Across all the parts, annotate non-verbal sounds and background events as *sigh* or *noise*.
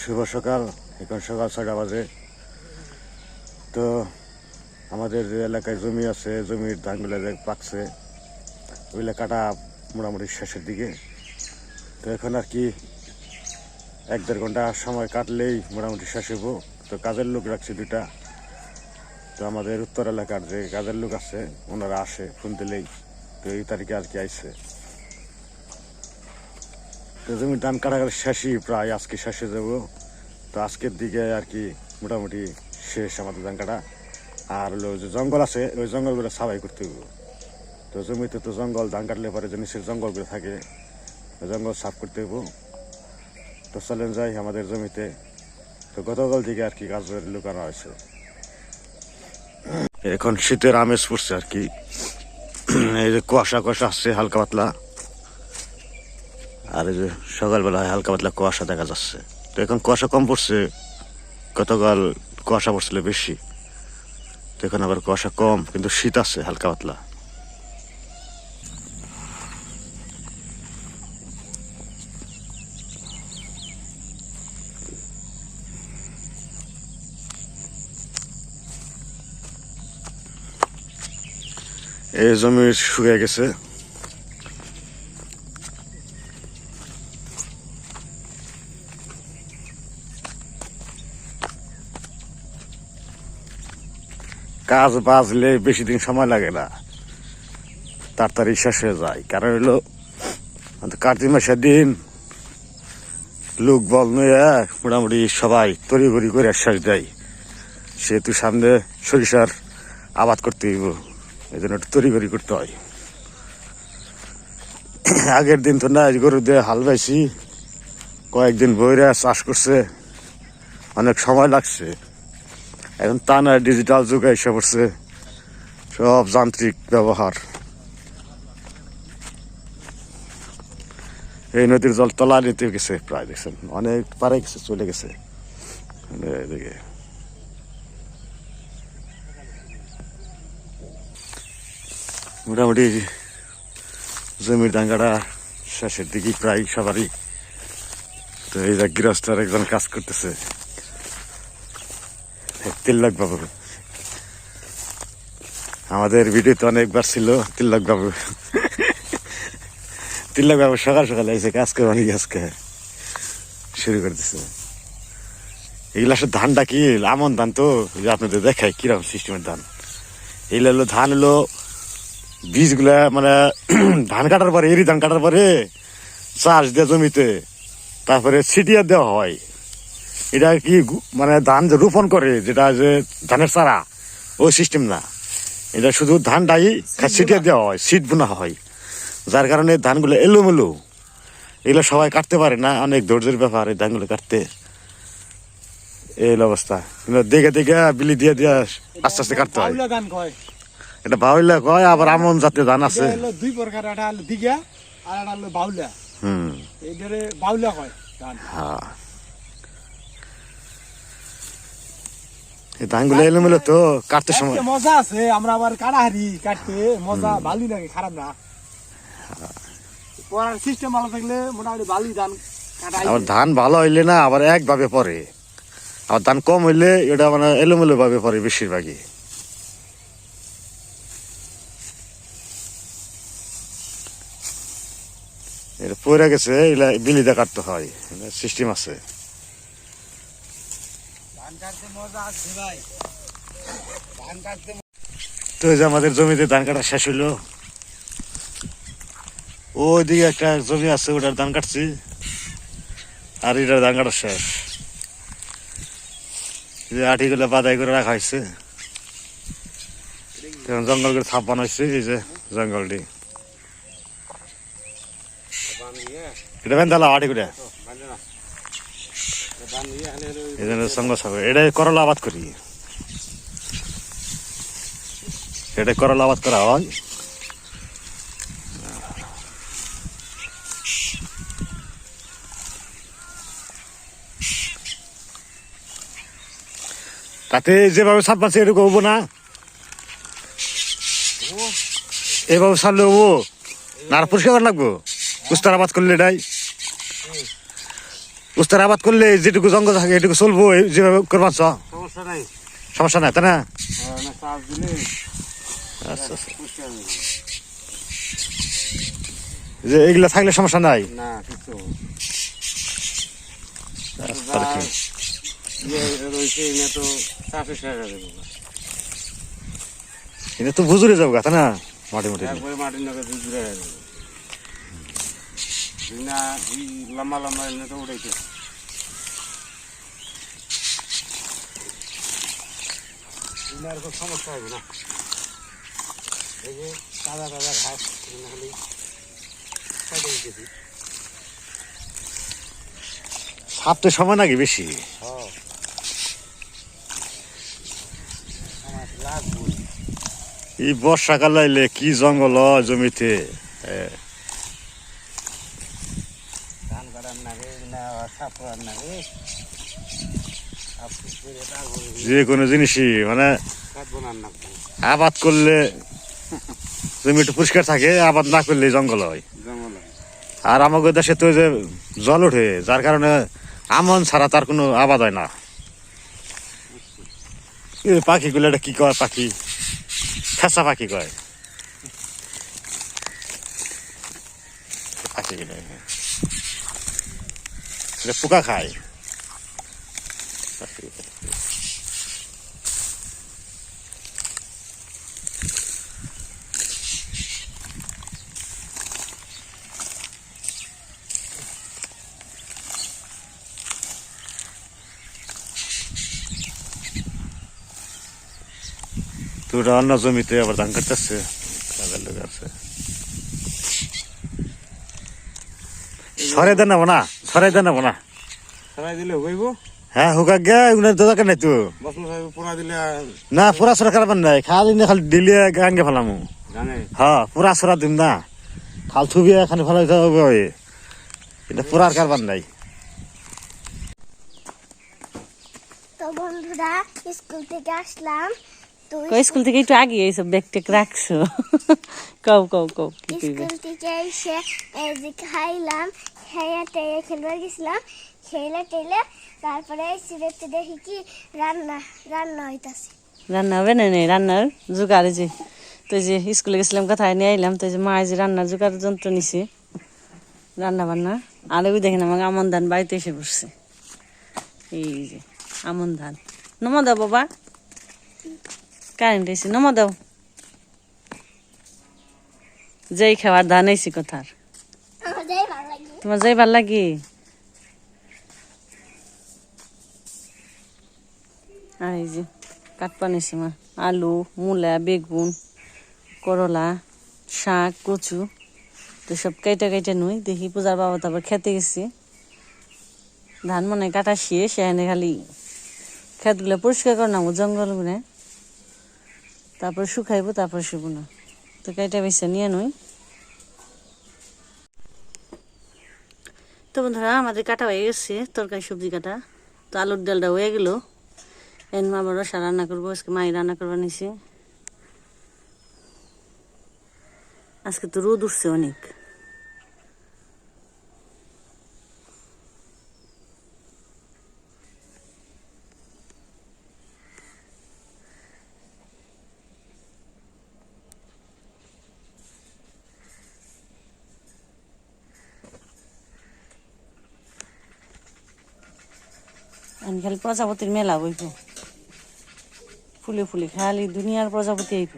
শুভ সকাল। এখন সকাল ছটা বাজে। তো আমাদের যে এলাকায় জমি আছে, জমির ধানগুলো যে পাকছে, ওইগুলো কাটা মোটামুটি শেষের দিকে। তো এখন আর কি এক দেড় ঘণ্টা সময় কাটলেই মোটামুটি শেষ হইব। তো কাজের লোক রাখছি দুটা তো আমাদের উত্তর এলাকার যে কাজের লোক আছে, ওনারা আসে ফোন দিলেই। তো এই তারিখে আর কি আইসে তো জমির ধান কাটাকাটি শেষই প্রায়, আজকে শেষে যাব। তো আজকের দিকে আর কি মোটামুটি শেষ আমাদের ধান কাটা। আর হলো যে জঙ্গল আছে, ওই জঙ্গলগুলো সাবাই করতে হবে তো জমিতে তো জঙ্গল, ধান কাটলে পরে যে নিচের জঙ্গলগুলো থাকে, ওই জঙ্গল সাফ করতে হইব। তো চলেন যাই আমাদের জমিতে। তো গতকাল থেকে আর কি কাজের লুকানো হয়েছে। এখন শীতের আমেজ পড়ছে আর কি। এই যে কুয়াশা কুয়াশা আসছে, হালকা পাতলা। আর এই যে সকালবেলায় হালকা পাতলা কুয়াশা দেখা যাচ্ছে। তো এখন কুয়াশা কম পড়ছে, গতকাল কুয়াশা পড়ছিল বেশি। তো এখন আবার কুয়াশা কম, কিন্তু শীত আছে হালকা পাতলা। এই জমি শুকিয়ে গেছে। কাজ বাজলে বেশি দিন সময় লাগে না। তাড়াতাড়ি শেষ হয়ে যায়। কারণ হলো কার্তিক মাসের দিন লোক বল নিয়ে মোটামুটি সবাই তড়িঘড়ি করে শেষ দেয়। সেহেতু সামনে সরিষার আবাদ করতে হইব। এই জন্য একটু তড়িঘড়ি করতে হয়। আগের দিন তো না গরু দিয়ে হাল বাইছি। কয়েকদিন বইরা চাষ করছে। অনেক সময় লাগছে। এখন না ডিজিটাল যুগ এসে পড়ছে সব যান্ত্রিক ব্যবহার। এই নদীর জল তলা নিতে গেছে প্রায়, দেখছেন? অনেক পারে গেছে, চলে গেছে। মানে এদিকে। মোটামুটি জমির ডাঙ্গাটা শেষের দিকে প্রায় সবারই। তো এই যে গৃহস্থর একজন কাজ করতেছে। তিল্লক বাবু। আমাদের ভিডিওতে অনেকবার ছিল তিল্লক বাবু। তিল্লক বাবু সকাল সকালে এসে কাজ করে অনেক আজকে শুরু করে দিছে এগুলা সব ধানটা কি? আমন ধান তো আপনাদের দেখায় কীরকম সিস্টেমের ধান। এগুলো হলো ধান হলো বীজগুলা মানে *clears throat* ধান কাটার পরে এরি ধান কাটার পরে চাষ দেয় জমিতে, তারপরে ছিটিয়ে দেওয়া হয়। এটা কি মানে ধান যে রোপণ করে যেটা যে ধানের চারা ওই সিস্টেম না। এটা শুধু ধানটাই ছিটিয়ে দেওয়া হয় সিট বোনা হয়। যার কারণে ধানগুলো এলোমেলো। এগুলো সবাই কাটতে পারে না অনেক ধৈর্যের ব্যাপার এই ধানগুলো কাটতে। এই অবস্থা। কিন্তু দেখে দেখে বিলি দিয়ে দিয়ে আস্তে আস্তে কাটতে হয়। এটা বাউলা কয় আবার আমন জাতীয় ধান আছে। দুই প্রকার একটা দিঘা আর একটা বাউলা। হুম। বাউলা কয় ধান। হ্যাঁ। ধানগুলো এলোমেলো তো কাটতে সময়। মজা আছে আমরা আবার কাটাহারি কাটতে মজা ভালোই লাগে খারাপ না। পড়ার সিস্টেম ভালো থাকলে মোটামুটি ভালোই ধান আবার ধান ভালো হইলে না আবার একভাবে পরে আবার ধান কম হইলে এটা মানে এলোমেলো ভাবে পরে বেশিরভাগই। এটা পড়ে গেছে এগুলা বিলিতে কাটতে হয়। সিস্টেম আছে ধান কাটতে মজা আছে ভাই ধান কাটতে তো যে আমাদের জমিতে ধান কাটা শেষ হইল। ওইদিকে একটা জমি আছে ওটার ধান কাটছি। আর এটার ধান কাটা শেষ। এই যে আঠিগুলো বাদাই করে রাখা হয়েছে। জঙ্গল করে থাপ বানাইছে এই যে জঙ্গলটি। এটা বেন দালা আঠি করে জন্য সঙ্গ সাবে এটা করলা আবাদ করি। এটা করলা আবাদ করা হয়। তাতে যেভাবে সাপ পাচ্ছে এরকম হব না। এভাবে সারলে হব। না আর পরিষ্কার লাগবো। কুস্তার আবাদ করলে এটাই। উস্তার আবাদ করলে যেটুকু জঙ্গল থাকে এটুকু চলবো যেভাবে করবার চ। সমস্যা নাই। সমস্যা নাই তাই না? হ্যাঁ, আচ্ছা আচ্ছা। যে এগুলা থাকলে সমস্যা নাই? না কিছু আচ্ছা। ইয়ে তো তো বুঝুরে যাব গা না? মাটি মাটি মাটির দূরে হয়ে যাবে না এই লম্বা লম্বা খুব সমস্যা হবে না। এই যে তাজা তাজা ঘাস খালি কেটে দিতেছি। সাপ তো সময় নাকি বেশি? হ্যাঁ। এই বর্ষাকাল আইলে কি জঙ্গল জমিতে? এ, ধান কাটার নাগে না সাপ করার নাগে সাপ ঠিক করে তারপরে যে কোনো জিনিসই মানে আবাদ করলে জমি একটু পরিষ্কার থাকে, আবাদ না করলে জঙ্গল হয়। আর আমাদের দেশে তো যে জল ওঠে, যার কারণে আমন ছাড়া তার কোনো আবাদ হয় না। পাখিগুলো এটা কি কয় পাখি? ফেসা পাখি কয়। পাখিগুলো। এটা পোকা খায় তো ওটা অন্য জমিতে আবার ধান কাটতেছে কাজের লোক আছে সরাই দেন না সরাই দেন না সরাই দিলে হইব? হ্যাঁ হুকা গে উনার তো? দরকার নাই তো দিলে না পুরা সরা কারবার নাই। খালি না খালি ডিলে গাঙ্গে ফেলামু। জানে হ্যাঁ পুরা সরা দিম না। খাল থুবি এখানে ফেলাইতে হবে এটা পুরার কারবার নাই। তো বন্ধুরা স্কুল থেকে আসলাম। স্কুল থেকে একটু আগে এইসব ব্যাগ টেক রাখছো? কও কও কও স্কুল থেকে এসে খাইলাম। খাইয়া টেয়ে খেলবার গেছিলাম খেলে টেলে তারপরে সিলেটে দেখি কি রান্না রান্না হইতাছে। রান্না হবে না নেই রান্নার জোগাড় যে, তো যে স্কুলে গেছিলাম, কোথায় নিয়ে আইলাম, তো যে মা যে রান্নার জোগাড় যন্ত্র নিছে রান্না বান্না আর ওই দেখেন আমাকে আমন ধান বাড়িতে এসে বসছে। এই যে আমন ধান। নমো দাও বাবা। কারেন্ট এসে, নমো দাও। যেই খাবার ধান এসি কোথার। তোমার যাই ভালো লাগে? আর এই যে কাটপানি সীমা, আলু, মূলা, বেগুন, করলা, শাক, কচু, তো সব কেটে কেটে নই, দেখি পূজার বাবা তারপর খেতে গেছি। ধান মনে কাটা শেষ, এখানে খালি ক্ষেতগুলো পরিষ্কার করে নামো জঙ্গলগুলো তারপর শুকাইবো, তারপর শুবো না। তো কেটে বেছে নিয়ে নই। তো বন্ধুরা, আমাদের কাটা হয়ে গেছে, তরকারি, সবজি কাটা। তো আলুর ডালটা হয়ে গেল। এন মা বড় সার রান্না করব, আজকে মায়ের রান্না করব নিছে আজকে তো রোদ উঠছে অনেক। খালি প্রজাপতির মেলা বইব। ফুলে ফুলে খালি দুনিয়ার প্রজাপতি আইব।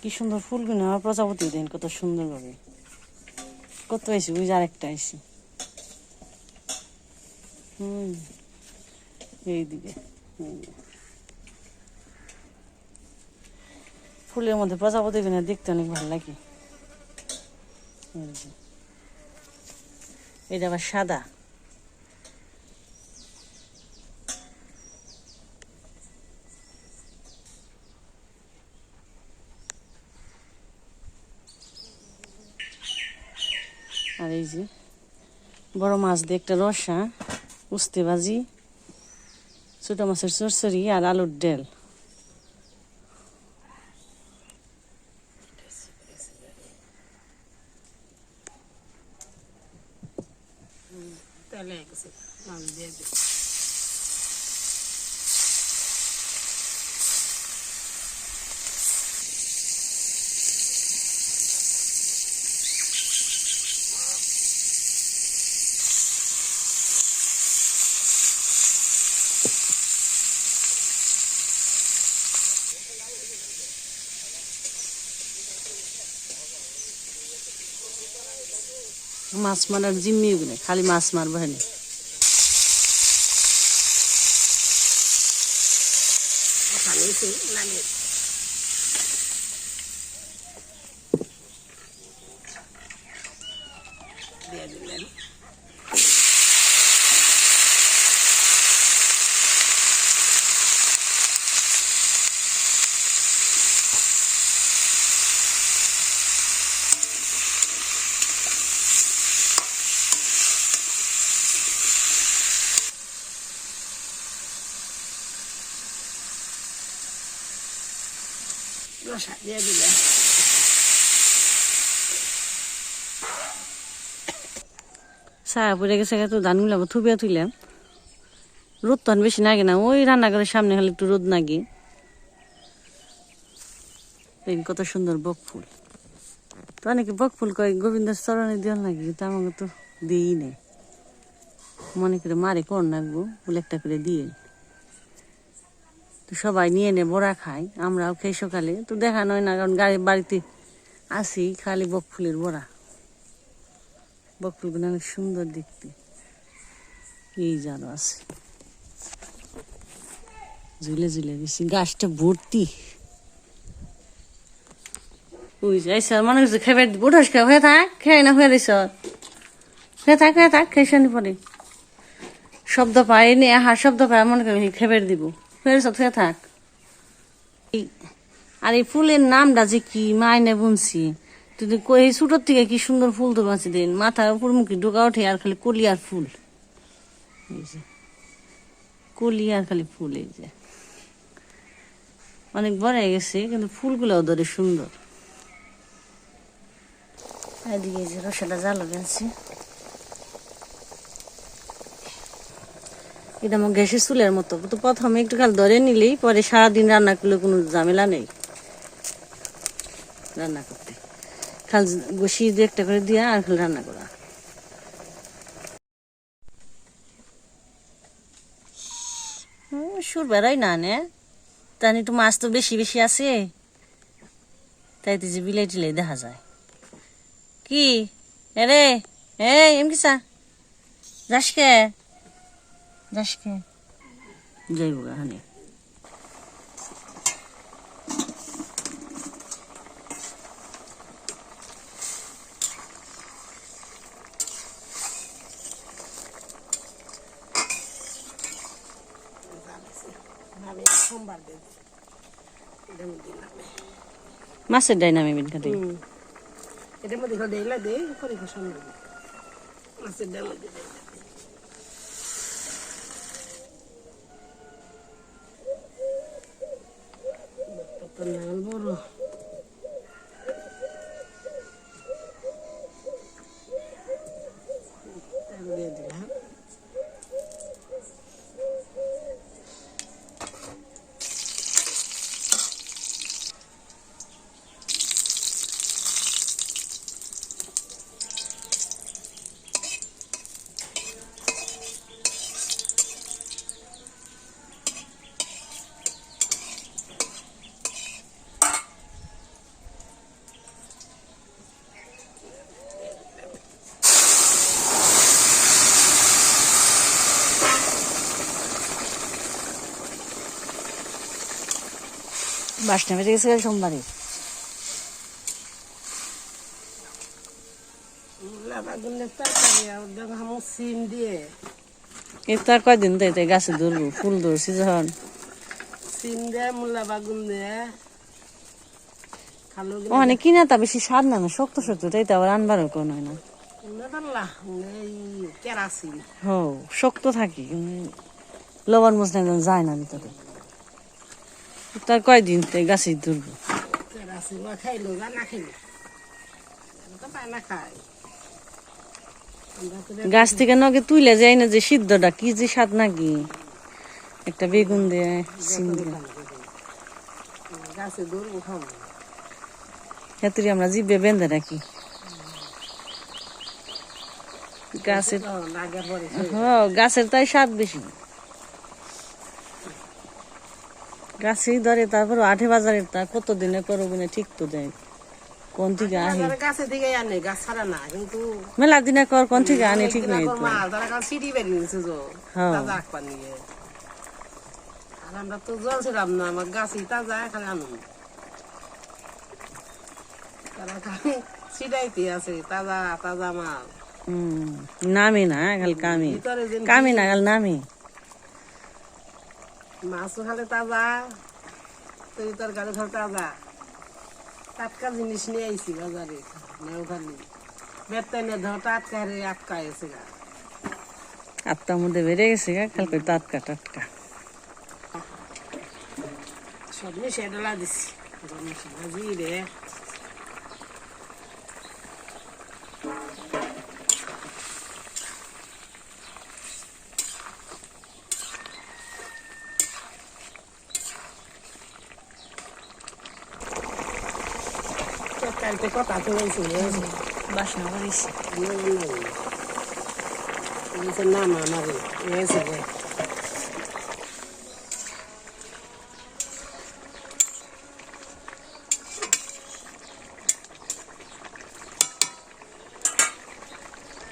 কি সুন্দর ফুলগুলো আমার প্রজাপতি দেন, কত সুন্দর ভাবে কত আইসি ওই আরেকটা আইসি হুম, এইদিকে ফুলের মধ্যে প্রজাপতি বিনা দেখতে অনেক ভালো লাগে। এটা আবার সাদা। আর এই যে বড় মাছ দিয়ে একটা রসা, উস্তে ভাজি, ছোট মাছের সরসরি আর আলুর ডেল তো তেলে গেছে মাছ দিয়ে দিই মাছ মারার জিম্মি ওগুলো খালি মাছ মারবো হ্যাঁ ওখানে এসে নামে দিয়ে দিলেন রসা দিয়ে দিলেন ছায়া পড়ে গেছে তো, ধানগুলো আবার থুবিয়া তুইলাম রোদ তো বেশি নাগে না, ওই রান্নাঘরের সামনে খালি একটু রোদ নাগে। কত সুন্দর বক ফুল। তো অনেকে বক ফুল কয়, গোবিন্দের চরণে দেওয়ার নাকি কিন্তু আমাকে তো দিই নেই। মনে করে, মারে কর নাকবো ফুল একটা করে দিয়ে তো সবাই নিয়ে নে, বড়া খাই, আমরাও খাই সকালে। তো দেখা নয় না, কারণ গাড়ি বাড়িতে আসি খালি বক ফুলের বড়া। বকফুলগুলো অনেক সুন্দর দেখতে। এই জানো আছে। ঝুলে ঝুলে গেছি, গাছটা ভর্তি। ওই যাই স্যার মনে করছে খেয়ে উঠাস খেয়ে হয়ে থাক, খেয়ে না, হয়ে দিস। হয়ে থাক হয়ে থাক, খেয়ে শানি পরে। শব্দ পাই নি আহার শব্দ পাই মনে করি খেবের দিব। দিস থাক এই- আর এই ফুলের নামটা যে কি মাইনে বুনছি। তুই কই- ছোটোর থেকে কি সুন্দর ফুল তো বাঁচি দিন। মাথার উপর মুখে ঢোকা ওঠে আর খালি কলি আর ফুল কলি আর খালি ফুল, এই যে। অনেক বড় হয়ে গেছে, কিন্তু ফুলগুলো ধরে সুন্দর। এদিকে যে রসাটা জ্বালাবে এটা আমার গ্যাসের চুলের মতো। তো প্রথমে একটু কাল ধরে নিলেই পরে সারাদিন রান্না করলে কোনো ঝামেলা নেই। রান্না করতে। খাল বসিয়ে দিয়ে একটা করে দিয়া আর খালি রান্না করা। সুর বেড়াই না, নে? তাহলে একটু মাছ তো বেশি বেশি আছে। তাই যে বিলাই টিলাই দেখা যায়। কি? এরে এই এম কিসা যাস কে? যাস কে যাইব হানি নামে সোমবার দিন এটার মধ্যে নামে মাছের ডাইনামিক খাতে এটার মধ্যে ঘর দিলে করে মাছের ডাল মধ্যে দিই কত নাল বড় তেল দিয়ে দিলাম বাসটা বেজে গেছে কাল সোমবারে। আর কয়দিন তাই তাই গাছে ধরবো ফুল ধরছি যখন। সিম দিয়ে মূলা বাগুন খালো ওখানে কিনা তা বেশি স্বাদ না না শক্ত শক্ত তাই তো আবার আনবারও কোনো হয় না। শক্ত থাকি লবণ মশলা যায় না ভিতরে। তার কয়দিন গাছে খাইলো না খাইলো তো না খায় গাছ থেকে নগে তুইলে যাই না যে সিদ্ধটা কি যে স্বাদ নাকি? একটা বেগুন দিয়ে গাছে হেতুরি আমরা জিভে বেঁধে রাখি। গাছের হ গাছের তাই স্বাদ বেশি। গাছেই ধরে তারপর আঠে বাজারের তা কত দিনে করব না ঠিক তো দেয়। কোন থেকে তারা গাছে দিকে আনে গাছ ছাড়া না কিন্তু মেলা দিনে কর কোন থেকে আনে ঠিক নাই তো। মাল কাল নিচ্ছে তো হ্যাঁ। তাজা আর আমরা তো জল ছিলাম না আমার গাছই তাজা খালি আনুন তারা খালি সিটাইতে আছে তাজা তাজা মাল। হম নামি না খালি কামি। কামি না খালি নামি। মাছও খালে তাজা তরি তরকারি খালে তাজা। টাটকা জিনিস নিয়ে আইছি বাজারে নেও খালি। বেতাই না ধর টাটকা রে আটকা আছে গা। আত্মার মধ্যে বেড়ে গেছে গা খালি করে টাটকা। টাটকা সব মিশিয়ে ডলা দিছি গরম মশলা জিরে তরকারিতে কথা চলেছে বাসনা করিস নাম আমার এসে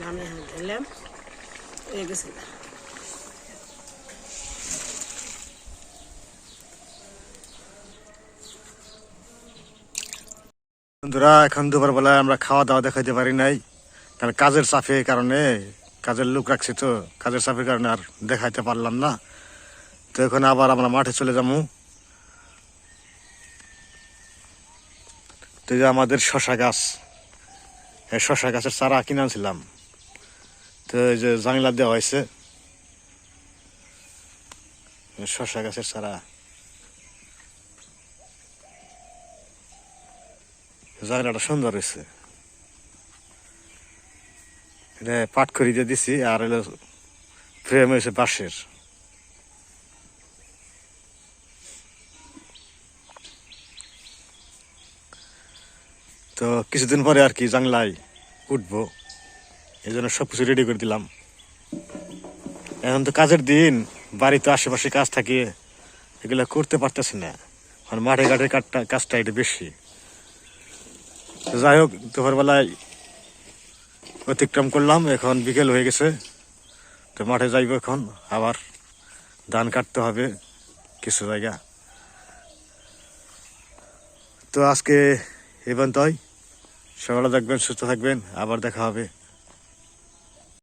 নামে দিলাম হয়ে গেছে বন্ধুরা, এখন দুপুর বেলায় আমরা খাওয়া দাওয়া দেখাইতে পারি নাই। কারণ কাজের চাপে কারণে, কাজের লোক রাখছি তো, কাজের চাপের কারণে আর দেখাইতে পারলাম না। তো এখন আবার আমরা মাঠে চলে যাব। তো যে আমাদের শশা গাছ। এই শশা গাছের চারা কিনে আনছিলাম। তো এই যে জাংলা দেওয়া হয়েছে। শশা গাছের চারা। জায়গাটা সুন্দর হয়েছে। এটা পাট খড়ি দিয়ে দিছি, আর হলো ফ্রেম হয়েছে বাঁশের। তো কিছুদিন পরে আর কি জাংলায় উঠবো এই জন্য সব কিছু রেডি করে দিলাম। এখন তো কাজের দিন, বাড়িতে আশেপাশে কাজ থাকে, এগুলো করতে পারতেছি না। কারণ মাঠে ঘাটের কাজটা কাজটা একটু বেশি। তো যাই হোক, দুপুরবেলায় অতিক্রম করলাম, এখন বিকেল হয়ে গেছে। তো মাঠে যাইব এখন, আবার ধান কাটতে হবে কিছু জায়গা। তো আজকে এবার তাই সকালে থাকবেন, সুস্থ থাকবেন, আবার দেখা হবে।